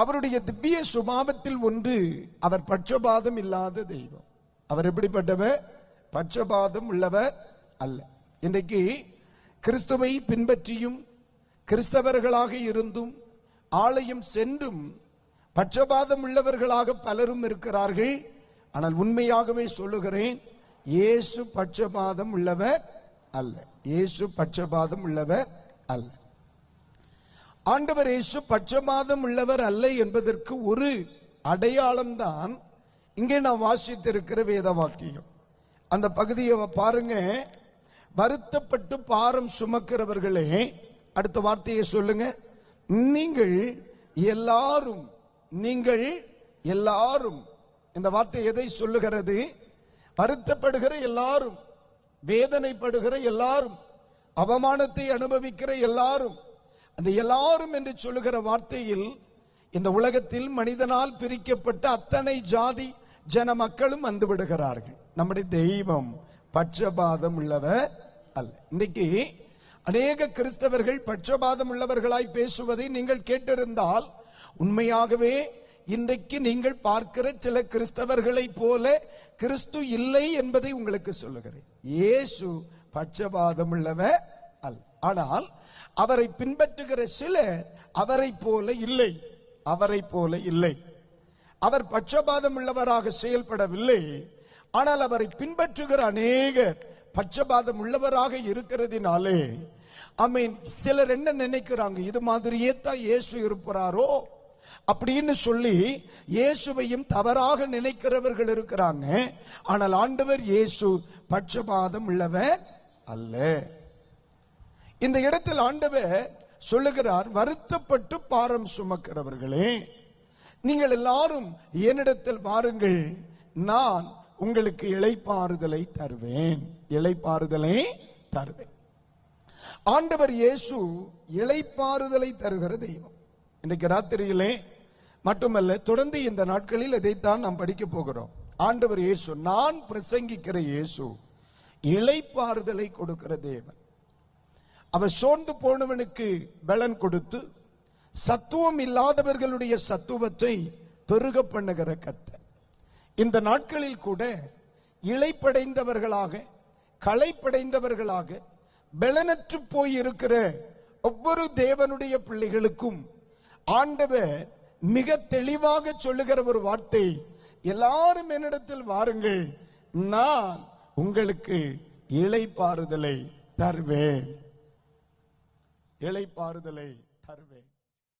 அவருடைய திவ்ய சுபாவத்தில் ஒன்று அவர் பட்சபாதம் இல்லாத தெய்வம். அவர் எப்படிப்பட்டவர்? பட்சபாதம் உள்ளவர் அல்ல. இன்றைக்கு கிறிஸ்துவை பின்பற்றியும் கிறிஸ்தவர்களாக இருந்தும் ஆலயம் சென்றும் பட்சபாதம் உள்ளவர்களாக பலரும் இருக்கிறார்கள். ஆனால் உண்மையாகவே சொல்லுகிறேன் இயேசு பட்சபாதம் உள்ளவர் அல்ல. இயேசு பட்சபாதம் உள்ளவர் அல்ல. ஆண்டவர் இயேசு பட்சபாதம் உள்ளவர் அல்ல என்பதற்கு ஒரு அடையாளம் தான் இங்கே நான் வாசித்திருக்கிற வேத வாக்கியம் அந்த பகுதியை பாருங்க. வருத்தப்பட்டு பாரம் சுமக்கிறவர்களே அடுத்த வார்த்தையை சொல்லுங்க. நீங்கள் எல்லாரும் நீங்கள் எல்லாரும் இந்த வார்த்தை எதை சொல்லுகிறது? வருத்தப்படுகிற எல்லாரும் வேதனைப்படுகிற எல்லாரும் அவமானத்தை அனுபவிக்கிற எல்லாரும் அந்த எல்லாரும் என்று சொல்லுகிற வார்த்தையில் இந்த உலகத்தில் மனிதனால் பிரிக்கப்பட்ட அத்தனை ஜாதி ஜன மக்களும் வந்து விடுகிறார்கள். நம்முடைய தெய்வம் பட்சபாதம் உள்ளவர் அல்ல. இன்னைக்கு அநேக கிறிஸ்தவர்கள் பட்சபாதம் உள்ளவர்களாய் பேசுவதை நீங்கள் கேட்டிருந்தால் உண்மையாகவே இன்றைக்கு நீங்கள் பார்க்கிற சில கிறிஸ்தவர்களை போல கிறிஸ்து இல்லை என்பதை உங்களுக்கு சொல்லுகிறேன். இயேசு பட்சபாதம் உள்ளவர் ஆனால் அவரை பின்பற்றுகிற சிலர் அவரை போல இல்லை. அவரை போல இல்லை. அவர் பட்சபாதம் உள்ளவராக செயல்படவில்லை. ஆனால் அவரை பின்பற்றுகிற அநேகர் பட்சபாதம் உள்ளவராக இருக்கிறதினாலே மீன் சிலர் என்ன நினைக்கிறாங்க? இது மாதிரியே தான் இயேசு இருப்பாரோ? அப்படின்னு சொல்லி இயேசுவையும் தவறாக நினைக்கிறவர்கள் இருக்கிறாங்க. ஆனால் ஆண்டவர் இயேசு பட்சபாதம் உள்ளவர் அல்ல. இந்த இடத்தில் ஆண்டவர் சொல்லுகிறார் வருத்தப்பட்டு பாரம் சுமக்கிறவர்களே நீங்கள் எல்லாரும் என்னிடத்தில் வாருங்கள் நான் உங்களுக்கு இளைப்பாறுதலை தருவேன். இளைப்பாறுதலை தருவேன். ஆண்டவர் இயேசு இளைப்பாறுதலை தருகிற தெய்வம். இன்னைக்கு ராத்திரியிலே மட்டுமல்ல தொடர்ந்து இந்த நாட்களில் இதைத்தான் நாம் படிக்க போகிறோம். ஆண்டவர் இயேசு நான் பிரசங்கிக்கிற இயேசு இளைப்பாறுதலை கொடுக்கிற தேவன். அவர் சோர்ந்து போனவனுக்கு பலன் கொடுத்து சத்துவம் இல்லாதவர்களுடைய சத்துவத்தை பெருக பண்ணுகிற கர்த்தர். இந்த நாட்களில் கூட இழைப்படைந்தவர்களாக களைப்படைந்தவர்களாக பலனற்று போய் இருக்கிற ஒவ்வொரு தேவனுடைய பிள்ளைகளுக்கும் ஆண்டவர் மிக தெளிவாக சொல்லுகிற ஒரு வார்த்தை எல்லாரும் என்னிடத்தில் வாருங்கள் நான் உங்களுக்கு இளைப்பாறுதலை தருவேன். இளைப்பாறுதலை தருவேன்.